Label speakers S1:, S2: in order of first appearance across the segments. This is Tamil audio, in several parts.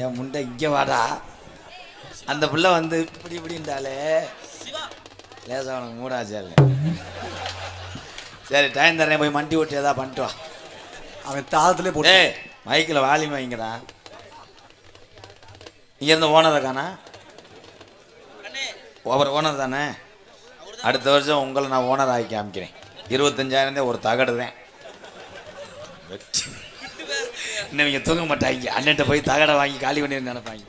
S1: என் முண்டை இங்கே வாடா. அந்த புள்ள வந்து இப்படி இப்படின்றாலே லேசா உனக்கு மூடாச்சாரு சரி டைம் தரேன் போய் மண்டி ஓட்டி ஏதாவது பண்ணிட்டு வா.
S2: அவன் தாளத்திலே போட்டு
S1: மைக்கில் வாலியம் வைங்கடா. இங்க இருந்த ஓனரை காணா ஓவர் ஓனர் தானே? அடுத்த வருஷம் உங்களை நான் ஓனர் ஆக்கி காமிக்கிறேன். இருபத்தஞ்சாயிரம் ஒரு தகடு தான் இவங்க தூங்க மாட்டாங்க. அண்ணன்ட்ட போய் தகடை வாங்கி காலி பண்ணி நினைப்பாங்க.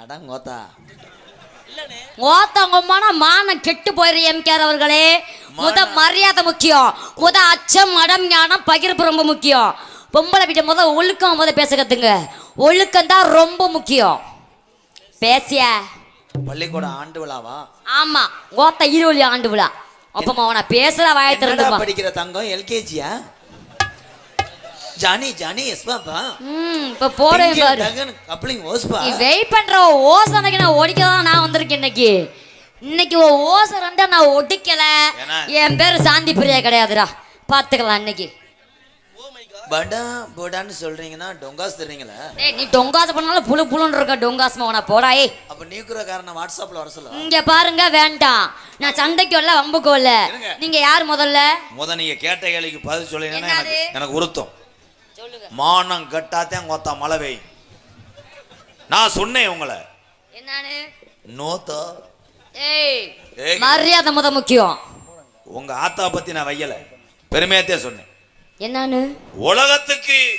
S1: அடங்கோத்தா
S3: ஓத்தவங்கமான மானம் கெட்டு போயிரு எம்கேஆர் அவர்களே. முத மரியாதை முக்கியம். முத அச்சம் மடம் ஞானம் பகிர்ப்பு ரொம்ப முக்கியம். பொம்பளை வீட்டை முத ஒழுக்கம் முத பேச கத்துங்க. ஒழுக்கம் தான் ரொம்ப முக்கியம். பேசிய?
S1: பள்ளிக்கூடம் ஆண்டு விழாவா?
S3: ஆமா. ஓத்த ஈரோலி ஆண்டு விழா. அப்பமா அவனை பேசுற வாய
S1: என்னடா
S3: திறந்துமா
S1: படிக்கிற தங்கம்? எல்கேஜியா ஜானி ஜானி எஸ் பாப்பா
S3: ம் இப்ப போறேன் பாரு.
S1: கப்ளிங் ஓஸ்பா.
S3: நீ வெயிட் பண்ற ஓசனைக்கு நான் ஒடிக்க தான் நான் வந்திருக்கேன் இன்னைக்கு. இன்னைக்கு ஓசை ரெண்டா நான் ஒடிக்கல? என் பேரு சாந்தி பிரியா கிடையாதுடா. பாத்துக்கலாம் இன்னைக்கு.
S1: படா போடான்னு சொல்றீங்கன்னா டொங்காஸ் தர்றீங்களா
S3: ஏய் நீ டொங்காசு பண்ணாலும் புழு புழுன்னு இருக்க டொங்காசு மவனா போடா ஏய்.
S1: அப்ப நீக்குற காரணம் வாட்ஸ்அப்ல வர சொல்ல
S3: இங்க பாருங்க வேண்டாம். நான் சண்டைக்கு வரல வம்புக்கு வரல. நீங்க யார் முதல்ல?
S1: முத நீங்க கேட்ட கேள்விக்கு பதில்
S3: என்னது?
S1: எனக்கு உருத்தம்.
S3: சொல்லுங்க
S1: மானம் கட்டாத்தான் கொத்தா மழை பெய்யும். நான் சொன்னேன் உங்களை. நோத்தா.
S3: மரியாதை முத முக்கியம்.
S1: உங்க ஆத்தா பத்தி நான் வையல. பெருமையாத்தே சொன்னேன்.
S3: என்னன்னு
S1: உலகத்துக்கு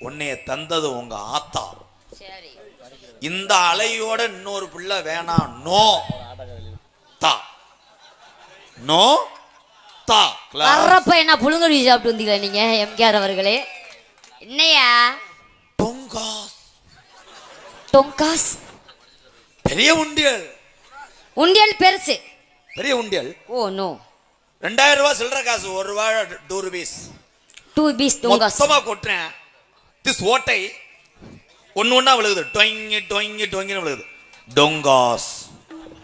S1: உன்னைய தந்தது உங்க ஆத்தா.
S3: சரி.
S1: இந்த அலையோட இன்னொரு பிள்ளை வேணாம் நோ. தா. நோ. தா.
S3: வர்றப்ப என்ன புழுங்கடி சாப்பிட்டு வந்தீங்களா நீங்க எம்கேஆர் அவர்களே? என்னையா?
S1: பொங்காஸ்.
S3: டொங்காஸ்
S1: பெரிய உண்டியல்.
S3: உண்டியல் பெருசு.
S1: பெரிய உண்டியல்.
S3: Oh no.
S1: ரெண்டாயிரம் ரூபாய் சில்லற காசு ஒரு ரூபாய் டூ ருபீஸ்.
S3: டூ பீஸ் டொங்காஸ்
S1: மொத்தமா கொட்டுறேன். திஸ் ஓட்டை ஒண்ணு ஒண்ணா விழுகுது. டொங்கி டொங்கி டொங்கின்னு விழுகுது. டொங்காஸ்.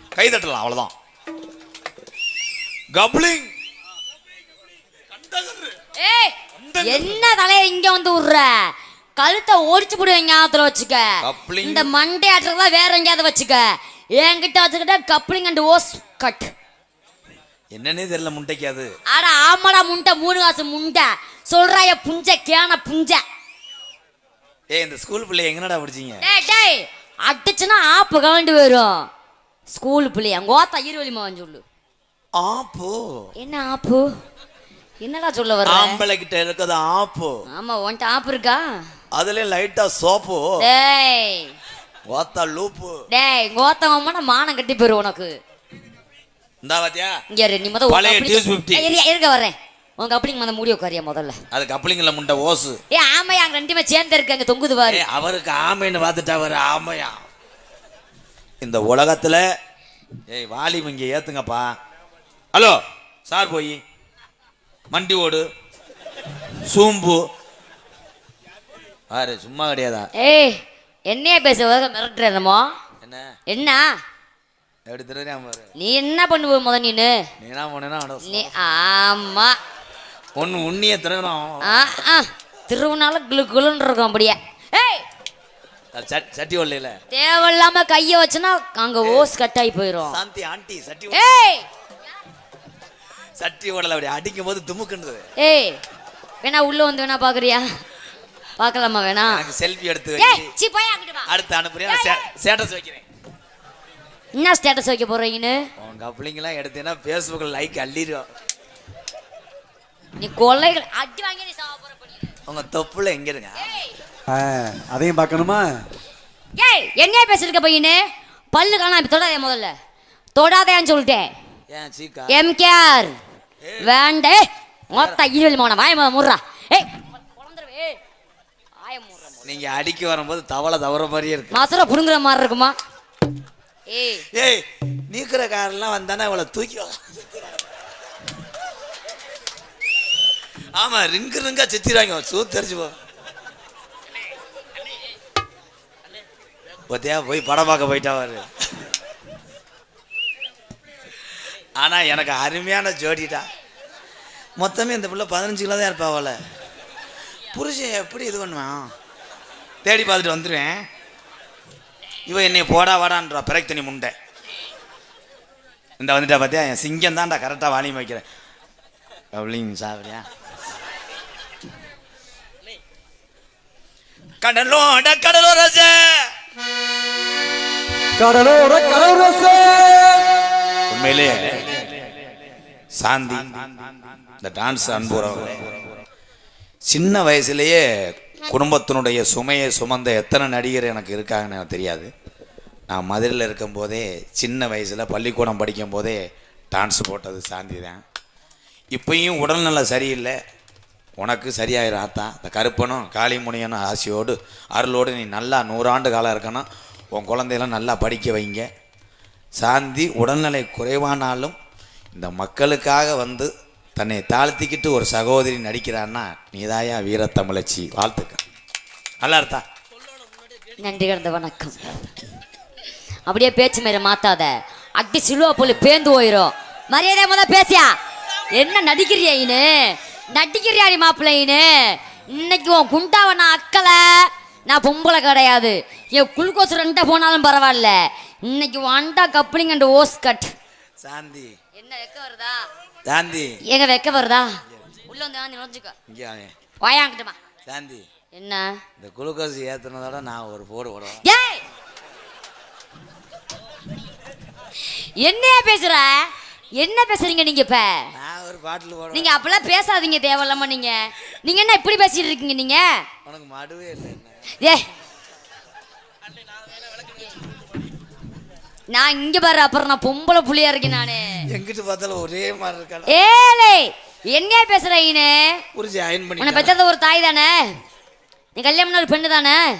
S1: கை தட்டலாம் அவ்வளவுதான். கப்ளிங்
S3: ஏய் என்ன தலைய இங்க வந்து விடுற கழுத்தை ஒடிச்சு போடுவேன் ஞாபகத்துல வச்சுக்க. இந்த மண்டே ஆட்டுறதா வேற எங்கேயாவது வச்சுக்க. என்கிட்ட வச்சுக்கிட்ட கப்ளிங் அண்ட் ஓஸ் கட்.
S1: என்னன்னே தெரியல முட்டைக்கு அது.
S3: அட ஆமாடா முண்டை மூணு காசு முண்டை. சொல்றாய புஞ்ச கேன புஞ்ச.
S1: ஏய் இந்த ஸ்கூல் பிள்ளை எங்கனடா படிச்சீங்க?
S3: டேய் டேய் அடிச்சுன்னா ஆப்பு கலண்டு வரும் ஸ்கூல் பிள்ளைய கோத்தா இருவலி மகன் சொல்லு.
S1: ஆப்போ?
S3: என்ன ஆப்பு? என்னடா சொல்ல வர
S1: ஆம்பளை கிட்ட இருக்குது ஆப்போ.
S3: ஆமா உன்கிட்ட ஆப்பு இருக்கா?
S1: அதுலயும் லைட்டா சோப்பு.
S3: டேய்.
S1: ஓத்தா லூப்பு.
S3: டேய் கோத்தவமான மானம் கட்டி போயிரு உனக்கு.
S1: இந்தா பாத்தியா?
S3: இங்க நீ முத
S1: பழைய Deuce 50.
S3: இருக்க வரேன் உங்க அப்படிங்க வந்து மூடி உட்காரியா முதல்ல?
S1: அது கப்ளிங்ல முண்டை ஓசு.
S3: ஏ ஆமையா அங்க ரெண்டுமே சேர்ந்து இருக்கு அங்க தொங்குது பாரு.
S1: அவருக்கு ஆமைன்னு பார்த்துட்டு அவர் ஆமையா? இந்த உலகத்துல ஏய் வாலிம் இங்க ஏத்துங்கப்பா. ஹலோ சார் போய். மண்டி ஓடு. சூம்பு. ஆறு சும்மா கிடையாதா?
S3: ஏய் என்னைய பேச உலக மிரட்டுற என்னமோ?
S1: என்ன?
S3: என்ன?
S1: எப்படி பாரு.
S3: நீ என்ன பண்ணுவ முத நீனு?
S1: நீ என்ன போனேன்னா
S3: நீ ஆமா.
S1: திறனும்
S3: ஆ ஆ. திருவுனால குளு குளுன்னு இருக்கும் அப்படியே. ஏய்!
S1: சட்டி ஒல்லையில.
S3: தேவையில்லாம கைய வச்சுனா அங்க ஓஸ் கட் ஆகி போயிரும்.
S1: சாந்தி ஆண்டி சட்டி
S3: ஏய்!
S1: சட்டி ஓடல அப்படி அடிக்கும் போது துமுக்குன்றது
S3: ஏய் வேணா உள்ள வந்து வேணா பாக்குறியா? பார்க்கலாமா வேணா?
S1: எனக்கு செல்ஃபி எடுத்து
S3: ஏய்
S1: வச்சு
S3: சி போய் அங்கிட்டு வா.
S1: அடுத்து அனுப்புறேன் ஸ்டேட்டஸ் வைக்கிறேன்.
S3: என்ன ஸ்டேட்டஸ் வைக்க போறீங்கன்னு
S1: உன் கப்ளிங்கெல்லாம் எடுத்தீங்கன்னா ஃபேஸ்புக்கில் லைக் அள்ளிடும்
S3: நீ கொள்ளைகள் அடி வாங்கி நீ சாவ போற பண்ணி.
S1: உங்க தொப்புல எங்க இருங்க?
S2: அதையும் பார்க்கணுமா?
S3: ஏய் என்னைய பேசிருக்க பையனு? பல்லு காணா இப்ப தொடாதே முதல்ல. தொடாதேன்னு சொல்லிட்டேன். எம்கேஆர். வேண்டே. மொத்த இருவல் மோன வாய மோத முர்றா ஏய்
S1: நீங்க அடிக்க வரும்போது தவளை தவற மாதிரியே இருக்கு.
S3: மசுர புடுங்குற மாதிரி இருக்குமா? ஏய்.
S1: ஏய் நீக்கிற காரெல்லாம் வந்தானே இவளை தூக்கி வா. ஆமா ரிங்கு ரிங்கா செத்திடுவாங்க சூ தெரிஞ்சு போ. பத்தியா போய் படம் பார்க்க போயிட்டாவாரு ஆனா எனக்கு அருமையான ஜோடிடா. மொத்தமே இந்த பிள்ளை பதினஞ்சு கிலோ தான் இருப்பா அவளை. புருஷன் எப்படி இது பண்ணுவான் தேடி பார்த்துட்டு வந்துடுவேன் இவன் என்னை போடா வாடான்றா பிறகு தண்ணி முண்டை. இந்த வந்துட்டா பார்த்தியா என் சிங்கம் தான்டா கரெக்டாக வாலியம் வைக்கிறேன் அப்படிங்க சாப்பிடியா கடலோட கடலோரச.
S2: கடலோர கடலரச.
S1: உண்மையிலே சாந்தி. இந்த டான்ஸ் அன்புறவங்களே சின்ன வயசுலேயே குடும்பத்தினுடைய சுமையை சுமந்த எத்தனை நடிகர் எனக்கு இருக்காங்கன்னு எனக்கு தெரியாது. நான் மதுரையில் இருக்கும்போதே சின்ன வயசில் பள்ளிக்கூடம் படிக்கும் போதே டான்ஸ் போட்டது சாந்தி தான். இப்பயும் உடல்நிலை சரியில்லை. உனக்கு சரியாயிரும் ஆத்தா. இந்த கருப்பனும் காளிமுனியனும் ஆசையோடு அருளோடு நீ நல்லா நூறாண்டு காலம் இருக்கணும். உன் குழந்தையெல்லாம் நல்லா படிக்க வைங்க. சாந்தி உடல்நிலை குறைவானாலும் இந்த மக்களுக்காக வந்து தன்னை தாழ்த்திக்கிட்டு ஒரு சகோதரி நடிக்கிறான்னா நீதாயா வீரத்தமிழச்சி? வாழ்த்துக்கள். நல்லா இருக்கா?
S3: நன்றி கிடந்த வணக்கம். அப்படியே பேச்சு மேல மாத்தாத. அடி சிலுவா போல பேந்து போயிரும். மரியாதை முத பேசியா? என்ன நடிக்கிறியா இனு நடிக்கிறியாடி மாப்பிள்ளைன்னு இன்னைக்கு உன் குண்டாவை நான் அக்கலை. நான் பொம்பளை கிடையாது. என் குளுக்கோஸ் ரெண்டா போனாலும் பரவாயில்ல. இன்னைக்கு வண்டா coupling and hose cut.
S1: Shanti.
S3: என்ன வெக்க வருதா?
S1: சாந்தி.
S3: எங்க வெக்க வருதா? உள்ள வந்து வாங்கி நுழைஞ்சுக்கோ
S1: இங்கே வாங்க.
S3: வாயாங்கிட்டமா
S1: சாந்தி.
S3: என்ன?
S1: இந்த குளுக்கோஸ் ஏற்றுனதோட நான் ஒரு போடு போடுவேன்.
S3: ஏய் என்னையா பேசுற? என்ன பேசுறீங்க நீங்க இப்ப?
S1: நான் ஒரு பாட்டில் போடுவேன்.
S3: நீங்க அப்பெல்லாம் பேசாதீங்க தேவையில்லாம நீங்க. நீங்க என்ன இப்படி பேசிட்டு இருக்கீங்க நீங்க?
S1: உனக்கு மடுவே இல்லை என்ன?
S3: நான் இங்க பாரு அப்புறம் நான் பொம்பளை புள்ளியா இருக்கேன் நானு.
S1: எங்கிட்டு பார்த்தாலும் ஒரே மாதிரி இருக்கான.
S3: ஏலே என்னையா பேசுற ஈனு?
S1: அயன்
S3: உன்னை
S1: பண்ணி
S3: பெற்றது ஒரு தாய் தானே? நீ கல்யாணம் ஒரு பெண்ணு தானே?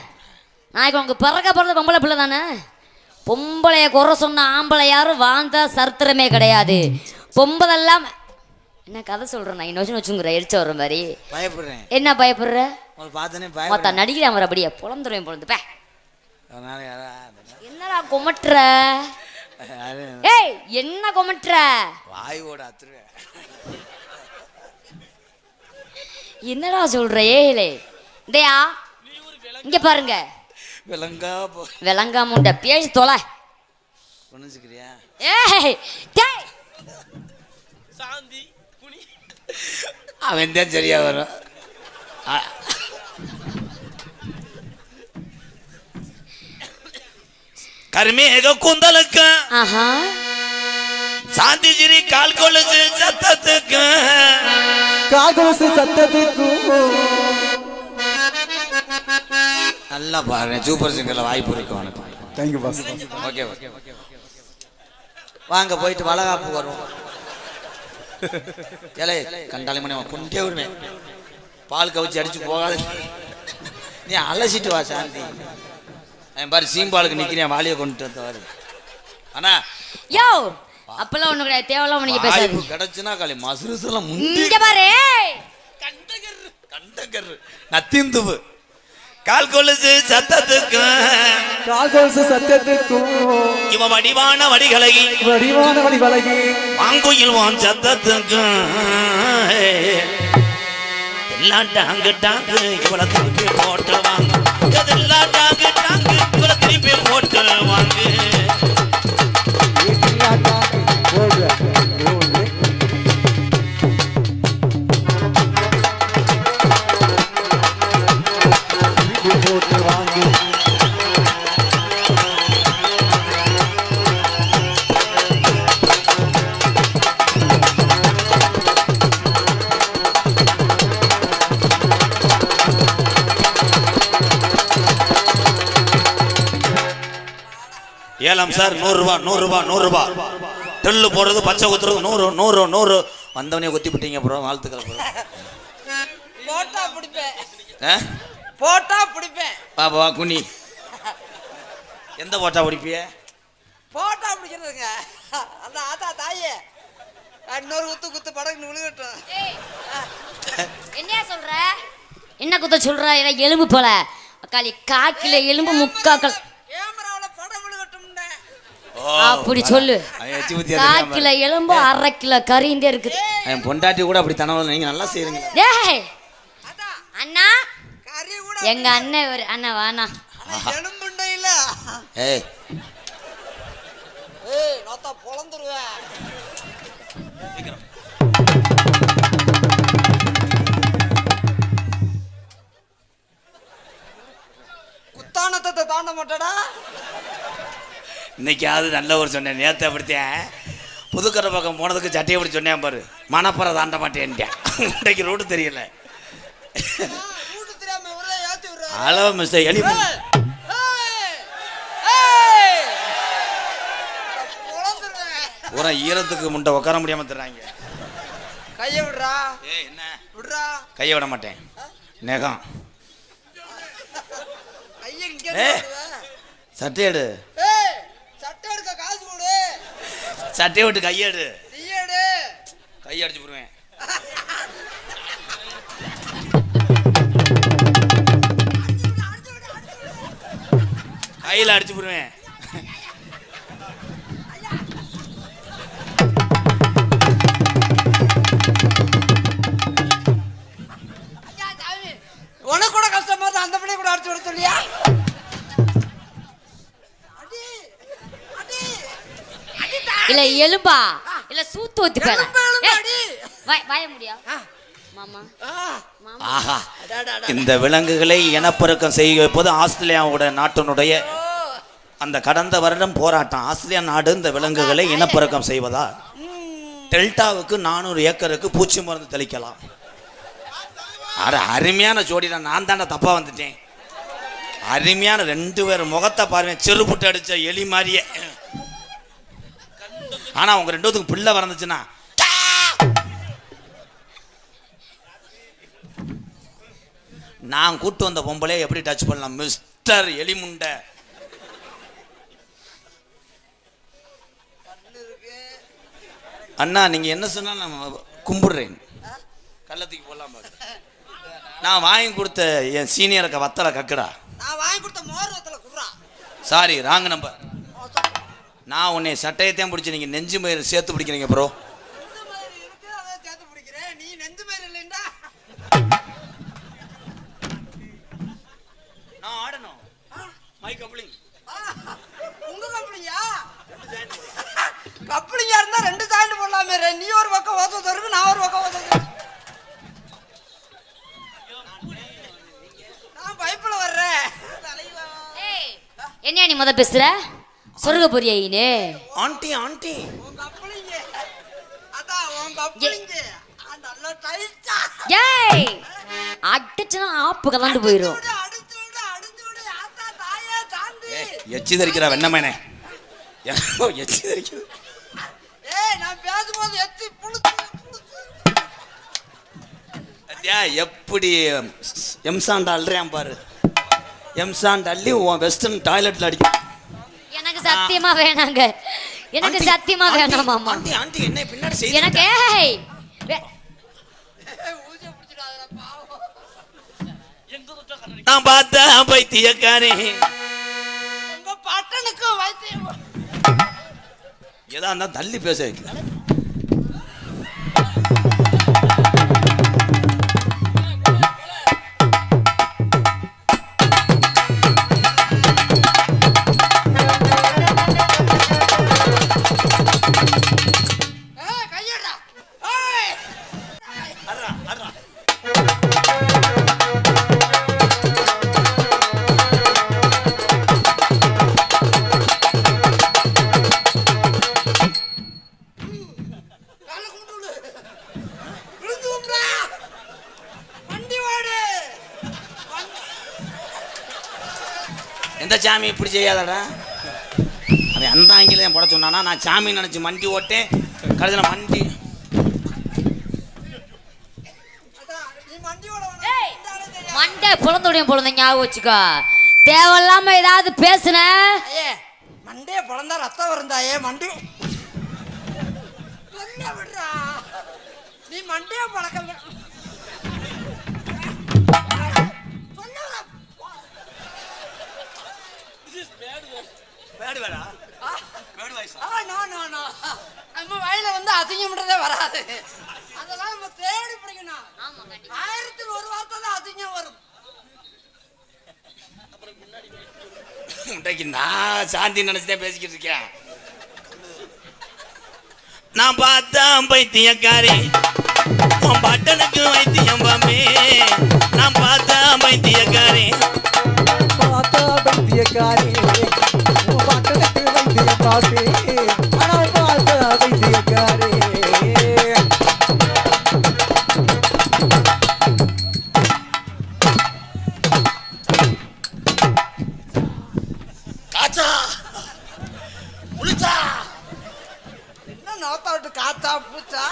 S3: நாளைக்கு உனக்கு பிறக்க பிறந்த பொம்பளை பிள்ளை தானே? பொம்பளைய குறை சொன்ன ஆம்பளை யாரும் வாழ்ந்த சரித்திரமே கிடையாது. பொம்பதெல்லாம் என்ன கதை சொல்கிறேன் நான்? இன்னொச்சு வச்சுங்கிற எரிச்ச வர்ற மாதிரி.
S1: பயப்படுறேன்.
S3: என்ன பயப்படுற? மொத்த
S1: பயப்படுறேன்.
S3: நடிக்கிறேன் அப்படியே. புலந்துருவேன் பொழுது பே. என்னடா கொமட்டுற? ஏய் என்ன கொமட்டுற?
S1: வாயோட அத்துருவேன்
S3: என்னடா சொல்ற ஏலே? இதையா இங்க பாருங்க.
S1: விலங்கா போ.
S3: விளங்காமுண்ட பேசி தொலை.
S1: புரிஞ்சுக்கிறியா
S3: ஏய் டேய்.
S1: அவன் தான் சரியா வரும். குந்தலுக்கு.
S3: ஆஹா.
S1: சாந்திஜிரி கால் கொலுசு சத்தத்துக்கு.
S2: காகோசு சத்தத்துக்கும்
S1: நல்லா பாரு சூப்பர் சிங்கர்ல வாய்ப்பு இருக்கு உனக்கு.
S2: தேங்க்யூ பாஸ்
S1: ஓகே ஓகே வாங்க போயிட்டு வளகாப்பு வருவோம். ஏலே கண்டாலே மணி கொண்டே விடுவேன். பால் கவிச்சு அடிச்சு போகாது. நீ அலசிட்டு வா சாந்தி. பாரு சீம்பாலுக்கு நிக்கிறேன் வாளியை கொண்டு வந்து அண்ணா
S3: யோ அப்பெல்லாம் ஒண்ணு கிடையாது தேவையில்லாம நீங்க
S1: வாய்ப்பு
S3: பேசாதீங்க.
S1: கிடைச்சுன்னா காலி மசுருசெல்லாம் முந்தி
S3: இங்க பாரு.
S1: கண்டகர் கண்டகர். நத்திந்துவு கால் கொலுசு சத்தத்துக்கு
S2: காகோசு சத்தத்துக்கும்.
S1: இவன் வடிவான வடிகலகி.
S2: வடிவான வடி வழகி
S1: வாங்குயில் வான் சத்தத்துக்கு எல்லாம் டாங்கு டாங்கு இவளை திருப்பி போட்டு வாங்க. எதெல்லாம் டாங்கு டாங்கு இவளை திருப்பி போட்டு வாங்க.
S2: போட்டு
S1: ஏலம் சார். நூறுரூவா நூறுரூவா நூறுரூவா. டெல்லு போடுறது பச்சை குத்துறது நூறு நூறு நூறு. வந்தவனே கொத்தி விட்டீங்க ப்ரோ வாழ்த்துக்கள் ப்ரோ.
S4: போட்டா பிடிப்பேன். போட்டா பிடிப்பேன்.
S1: வா வா குனி. எந்த போட்டா பிடிப்பிய?
S4: போட்டா பிடிக்கிறதுங்க. அந்த ஆத்தா தாயே. இன்னொரு குத்து குத்து படகுன்னு விழுகட்டும்.
S3: என்னையா சொல்ற? என்ன குத்த சொல்ற? எனக்கு எலும்பு போல. அக்காளி காக்கில எலும்பு முக்காக்கள் அப்படி சொல்லு. காக்கில எலும்பு அரை கிலோ கறிந்தே இருக்குது.
S1: என் பொண்டாட்டி கூட அப்படி தனவல் நீங்க நல்லா செய்றீங்க
S3: டேய் அண்ணா.
S4: கூட
S3: எங்க அண்ணன் ஒரு அண்ணன் வாண்ணா
S4: எலும்புண்டை இல்ல?
S1: ஏய்.
S4: ஏய் நோத்தா பொழந்துருவேன். குத்தானத்தை தாண்ட மாட்டடா.
S1: இன்னைக்காவது நல்ல ஒரு சொன்னேன் நேற்று அப்படித்தேன். புதுக்கரை பக்கம் போனதுக்கு சட்டையை பிடி சொன்னேன் பாரு. மணப்பறை தாண்ட மாட்டேன்ட்டேன். இன்னைக்கு ரூட்டு தெரியல. அளவு மிஸ்டர் எலி பூரா ஈரத்துக்கு முண்டை உட்கார முடியாம தர்றாங்க.
S4: கைய விடுறா.
S1: ஏய் என்ன?
S4: விடுறா.
S1: கையை விட மாட்டேன். நெகம்.
S4: கைய இங்க
S1: ஏய்.
S4: விடுவ.
S1: சட்டை எடு
S4: ஏய் சட்டை எடுக்க காசு கொடு
S1: சட்டையை விட்டு கையெடு
S4: நீ எடு
S1: கையை அடிச்சு போடுவேன் கையில் அடிச்சு போடுவேன்
S4: உனக்கு
S3: இல்ல எலும்பா. இல்ல சூத்து ஊத்தி
S4: அடி.
S3: வாய முடியா மாமா. மாமா.
S1: ஆஹா. இந்த விலங்குகளை இனப்பெருக்கம் செய்ய வைப்பது ஆஸ்திரேலியாவோட நாட்டினுடைய அந்த கடந்த வருடம் போராட்டம் ஆஸ்திரேலியா நாடு இந்த விலங்குகளை இனப்பெருக்கம் செய்வதா? டெல்டாவுக்கு நானூறு ஏக்கருக்கு பூச்சி மருந்து தெளிக்கலாம். அட அருமையான ஜோடி தான் நான் தானே தப்பா வந்துட்டேன். அருமையான ரெண்டு பேர் முகத்தை பாருங்க செருப்புட்டு அடிச்ச எலி மாதிரியே. ஆனா உங்க ரெண்டு பேத்துக்கு பிள்ளை பிறந்துச்சுன்னா நான் கூட்டு வந்த பொம்பளை எப்படி டச் பண்ணலாம்? மிஸ்டர் எலிமுண்டை. அண்ணா நீங்க என்ன சொன்னாலும் நான் கும்பிடுறேன். கள்ளத்துக்கு போடலாம் பாரு. நான் வாங்கி கொடுத்த என் சீனியருக்கு வத்தலை கக்குடா.
S4: நான் வாங்கி கொடுத்த மோர் வத்தல குடுறா
S1: சாரி ராங் நம்பர் நான் உன்னை சட்டையத்தையும் பிடிச்சி நீங்க நெஞ்சு மயிர் சேர்த்து பிடிக்கிறீங்க ப்ரோ
S4: நெஞ்சு மயிறு இருக்கு அதை சேர்த்து பிடிக்கிறேன். நீ நெஞ்சு மயிறு இல்லைண்டா.
S1: நான் ஆடணும். மை கப்ளிங்
S4: உங்க கம்பெனியா கப்ளிங்கா இருந்தா ரெண்டு சாயிண்ட் போடலாமே ரெ. நீ ஒரு பக்கம் ஓசை நான் ஒரு பக்கம் ஓசை நான் பைப்பில் வர்றேன்.
S3: என்னையா நீ முத பேசுற? சொர்க்க பொரியாயினே
S1: ஆண்டி. ஆண்டி
S3: ஏய்! அடிச்சுனா ஆப்பு கலந்து
S4: தாண்டி
S1: எச்சி தரிக்கிறா வெண்ணமேனே. எச்சி அத்தியா எப்படி எம்சாண்ட் அல்றான் பாரு. எம்சாண்ட் அள்ளி உன் வெஸ்டர்ன் டாய்லெட்ல அடிக்கும்
S3: எனக்கு சத்தியமா வேணாங்க. எனக்கு சத்தியமா வேணாம் மாமா
S1: ஆண்டி ஆண்டி என்ன பின்னாடி செய்து
S3: எனக்கு ஏய்.
S1: நான் பார்த்தா பைத்தியக்காரே.
S4: உங்க பட்டனுக்கு வைத்தியம்.
S1: எதா இருந்தா தள்ளி பேச வைக்கல எந்த சாமி இப்படி செய்யாதடா? அவன் அந்த ஆங்கிலம் போட சொன்னானா நான் சாமி நினைச்சு மண்டி ஓட்டேன் கடைசியில் மண்டி.
S4: நீ.
S3: மண்டை புலந்துடையும் பொழுது ஞாபகம் வச்சுக்கோ. தேவையில்லாம ஏதாவது பேசுன?
S4: ஐயே மண்டைய பிறந்தா ரத்தம் வருந்தாயே மண்டி. சொல்ல விடுறா நீ மண்டைய பழக்கம் நம்ம வயல வந்து அசிங்கம்ன்றதே வராது. அதெல்லாம் நம்ம தேடி பிடிக்கணும். ஆயிரத்தில் ஒரு வார்த்தை தான் அசிங்கம் வரும்.
S1: முட்டைக்கு நான் சாந்தி நினைச்சுதான் பேசிக்கிட்டு இருக்கேன். நான் பார்த்தா பைத்தியக்காரி. உன் பட்டனுக்கு வைத்தியம் பாமே நான் பார்த்தா பைத்தியக்காரி.
S2: பார்த்தா வைத்தியக்காரி உன் பாட்டனுக்கு வைத்திய பாட்டு ஆனா பார்த்தா வைத்தியக்காரி
S1: காச்சா. முழிச்சா
S4: என்ன நோத்தா விட்டு காத்தா பூச்சா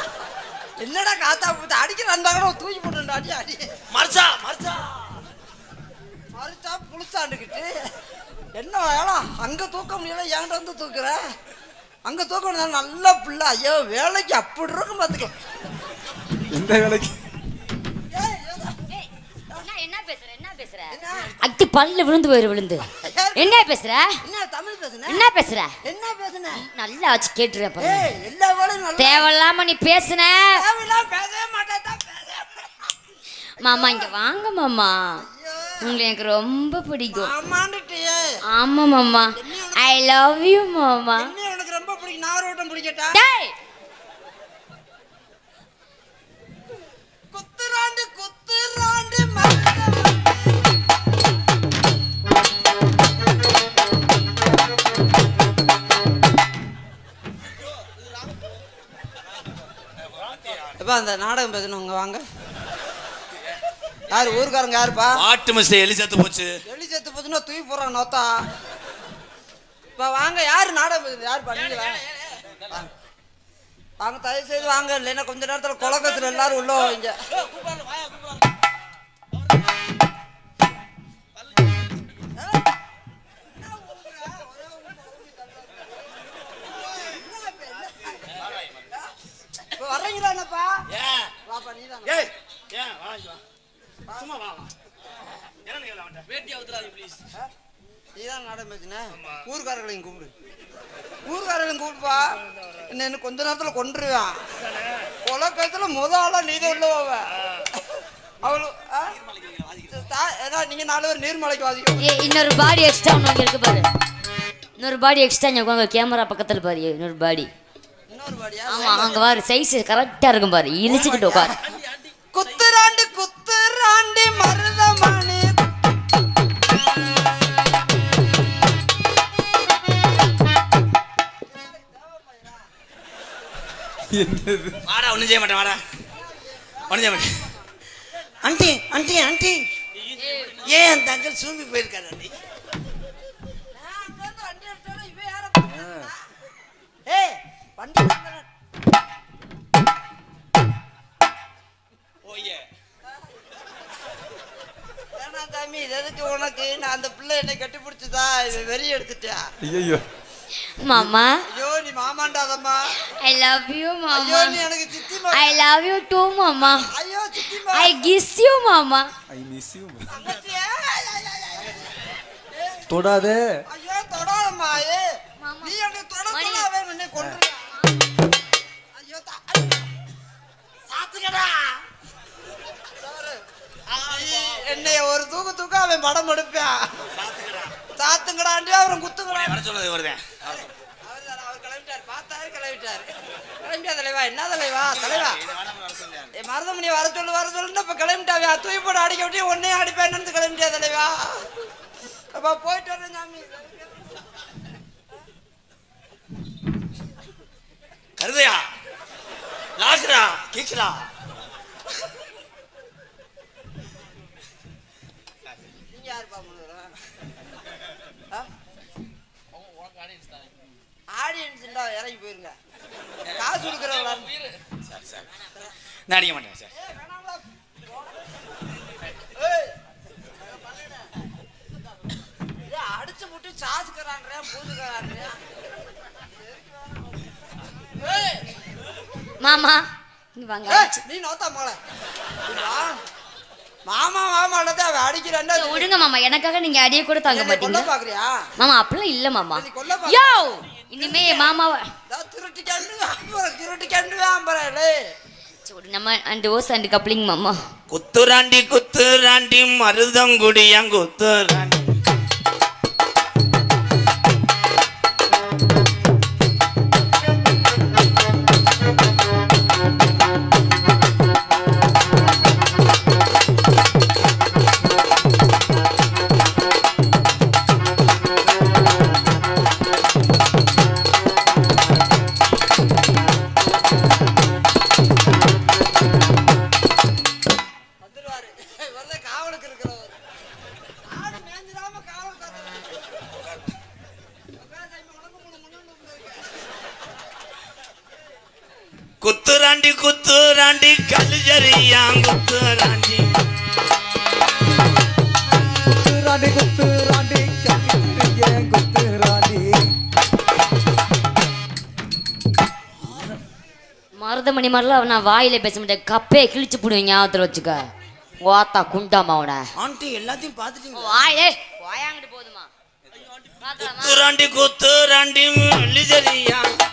S4: என்னடா காத்தா பூச்சா அடிக்கிறான் கூட தூக்கி போட்டு அடி அடி.
S1: மர்சா மர்சா
S4: மறுச்சா புளிச்சாண்டுக்கிட்டு என்ன வேலை? அங்கே தூக்க முடியல ஏன்டா வந்து தூக்குற? அங்கே தூக்க முடியாது நல்ல பிள்ளை. ஐயோ வேலைக்கு அப்படி இருக்கும் பார்த்துக்க
S2: எந்த வேலைக்கு?
S3: என்ன பேசுற என்ன பேசுற?
S4: என்ன?
S3: அத்தி பல்ல விழுந்து போயிரு விழுந்து. என்ன பேசுற?
S4: என்ன தமிழ் பேசுன?
S3: என்ன பேசுற?
S4: என்ன பேசுன?
S3: நல்லா வச்சு.
S4: ஏய் எல்லா வேலையும்
S3: தேவையில்லாம நீ பேசுன. மாமா இங்க வாங்க மாமா. உங்களை எனக்கு ரொம்ப பிடிக்கும்.
S4: ஆமாண்டுட்டியே
S3: ஆமா மாமா. ஐ லவ் யூ மாமா.
S4: என்ன உனக்கு ரொம்ப பிடிக்கும். நாரோட்டம் பிடிக்கட்டா?
S3: டேய்!
S4: குத்துராண்டு குத்துராண்டு மருதவன். எப்பா அந்த நாடகம் பேசணுங்க வாங்க. யார் ஊருக்காரங்க யாருப்பா?
S1: பாட்டு மிஸ்டர் எலி செத்து போச்சு.
S4: எலி செத்து போச்சுன்னா தூக்கி போடுறான் நோத்தா. இப்போ வாங்க யார் நாடகம் யார் பண்ணீங்களா வாங்க. தயவு செய்து வாங்க. இல்லைன்னா கொஞ்ச நேரத்தில் குலக்கத்தில் எல்லாரும் உள்ள வைங்க. வர்றீங்களா என்னப்பா? வாப்பா நீ தான்
S1: ஏய் ஏன் வா இங்க வா சும்மா வா. என்ன நீ அவன்கிட்ட வேட்டி அவுத்துறாது ப்ளீஸ்
S4: நீதான் நாடகம் பேசுன? ஊர்க்காரர்களையும் கூப்பிடு. ஊர்க்காரர்களையும் கூப்பிடுப்பா. என்ன இன்னும் கொஞ்ச நேரத்தில் கொண்டுருவான் உலகத்துல முத ஆளா நீ தான் உள்ள போவ. அவளு ஆ? தா- ஏதா நீங்க நாலு பேர் நீர்மலைக்கு வாதிக்கும்
S3: ஏய், இன்னொரு பாடி எக்ஸ்ட்ரா ஒன்று இருக்கு பாரு. இன்னொரு பாடி எக்ஸ்ட்ரா இங்க உட்காங்க கேமரா பக்கத்துல பாரு. இன்னொரு பாடி
S4: இன்னொரு பாடியா
S3: ஆமா அங்க பாரு. சைஸ் கரெக்டா இருக்கும் பாரு. இழிச்சுக்கிட்டு உட்காரு.
S4: குத்துராண்டு
S2: என்னது
S1: வாடா ஒன்றும் செய்ய மாட்டேன் வாடா. ஒன்றும் செய்ய மாட்டேன்.
S4: Aunty aunty aunty. ஏன் என் தங்கல் சூம்பி போயிருக்காரு ஆண்டி? ஏய் வண்டி எதுக்கு உனக்கு நான் அந்த பிள்ளை என்னை கட்டி பிடிச்சதா இவன் வெறி எடுத்துட்டா.
S2: ஐயோ
S3: மாமா.
S4: ஐயோ நீ மாமாண்டாதம்மா.
S3: ஐ லவ் யூ
S4: ஐயோ
S3: மாமா
S4: நீ எனக்கு சித்தி மா
S3: ஐ லவ் யூ டூ மாமா.
S4: ஐயோ சித்தி மா
S3: ஐ கிஸ் யூ மாமா.
S2: ஐ மிஸ் யூ
S4: தங்கச்சியே.
S2: தொடாத.
S4: ஐயோ தொடாதம்மா ஏ
S3: மாமா.
S4: நீ என்னை தொட
S3: மணி.
S4: தொட அவன் உன்னை கொன்றுவான். ஐயோ தா- ஐயோ. சாத்துக்கடா. என்னைய ஒரு தூக்கு தூக்க அவன் படம் எடுப்பான். சாத்துங்கடாண்டி அவன் குத்துங்கடா.
S1: வர சொன்னது வருதேன்
S4: அவர் கிளம்பிட்டார். பார்த்தாரு கிளம்பிட்டார். கிளம்பியா தலைவா? என்ன தலைவா? தலைவா? மருதமணியை வர சொல்லு வர சொல்லுன்னு இப்போ கிளம்பிட்டாவே தூக்கி போட்டு அடிக்க விட்டு ஒன்னையும் அடிப்பேன்னு கிளம்பிட்டியா தலைவா? அப்பா போயிட்டு வரேன் சாமி.
S1: கருதையா? கேக்குறா
S4: நீங்க யாருப்பா முன்னூறு ஆடியன்ஸ்டா இறங்கி போயிருங்க. காசு கொடுக்குறவங்களா?
S1: Sir sir. நான் அடிக்க மாட்டேன் சார்.
S4: அடிச்சு முட்டு சாசுக்கிறான்ற பூசுக்கிறான்ற
S3: மாமா இங்க வாங்க.
S4: நீ நோத்தா மோள மாமா மாமா அவன் அடிக்கிறான்டா
S3: சரி, விடுங்க மாமா எனக்காக நீங்க அடிய கூட தாங்க மாட்டீங்க.
S4: பாக்குறியா?
S3: மாமா அப்படிலாம் இல்ல மாமா. யோ இனிமே மாமாவை
S4: திருட்டு கண்டு திருட்டு கண்டு
S3: நம்ம அண்ட் ஓஸ் அண்ட் கப்ளிங் மாமா.
S1: குத்துராண்டி குத்துராண்டி மருதங்குடியாங்
S3: மாதிரிலாம் நான் வாயில பேச மாட்டேன் கப்பையை கிழிச்சு போடுவேன் ஞாபகத்தில் வச்சுக்க. ஓத்தா குண்டாமா அவனை.
S4: ஆண்டி எல்லாத்தையும் பார்த்துட்டீங்க
S3: வாயிலே. வாயாங்கிட்டு போதுமா?
S1: குத்துராண்டி குத்துராண்டி கல்ஜரியா
S4: பெரிய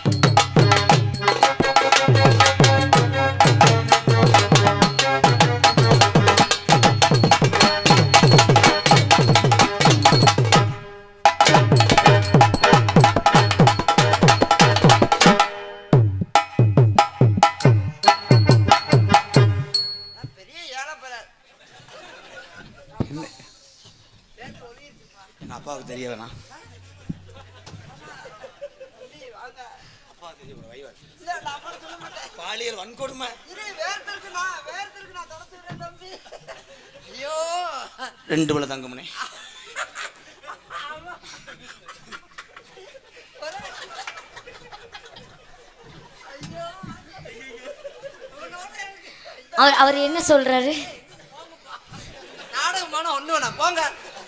S1: ரெண்டு வில தங்கமனே
S3: அவர் அவர் என்ன சொல்றாரு?
S4: நாடகமான ஒண்ணு வேணாம். போங்க.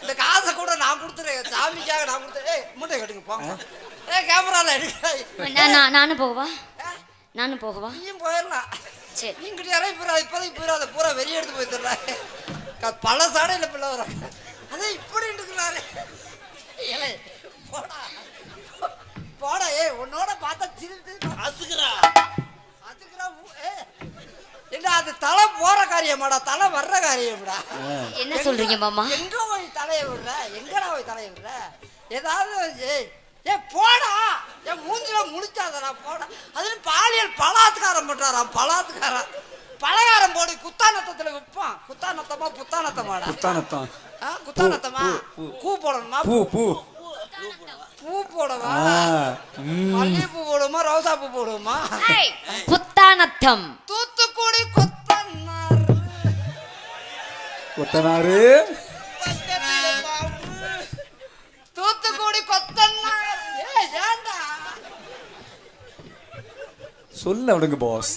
S4: இந்த காசை கூட நான் கொடுத்துறேன். சாமிக்காக நான் கொடுத்துறேன். ஏய் மூட்டை கட்டுங்க போங்க. ஏ கேமரால எடுக்க
S3: நான் நான் நானும் போகவா? நானும் போகவா?
S4: நீயும் போயிடலாம்.
S3: சரி.
S4: நீங்க யாரும் இப்போ இப்போதைக்கு போயிடாத. பூரா வெளியே எடுத்து போயிடுறேன் பல சாடையில் பிள்ளை வர அதே இப்படி இருக்கிறாரு ஏலே, போடா. போடா ஏ உன்னோட பார்த்தா சிரித்து அசுக்குறா. அசுக்குறா ஊ- ஏ. என்ன அது தலை போற காரியமாடா தலை வர்ற காரியம்டா.
S3: என்ன சொல்றீங்க மாமா?
S4: எங்க போய் தலையை விடுற? எங்கடா போய் தலையை விடுற? ஏதாவது ஏ போடா. என் மூஞ்சில முழிச்சாதடா போடா. அதுல பாலியல் பலாத்காரம் பண்றாராம் பலாத்காரம். பலகாரம் போடு குத்தானத்தத்துல விற்பான் குத்தானத்தமா புத்தானத்தமாடா
S2: புத்தானத்தான்
S4: ஆ, குத்தானத்தமா பூ போடணுமா?
S2: பூ பூ.
S4: பூ போடவா. மல்லிகைப்பூ போடுமா ரோசா பூ போடுமா
S3: ஏய், புத்தானத்தம்
S4: தூத்துக்குடி கொத்தனார்
S2: கொத்தனாரு
S4: தூத்துக்குடி கொத்தனார் ஏ ஏண்டா?
S2: சொல்ல விடுங்க பாஸ்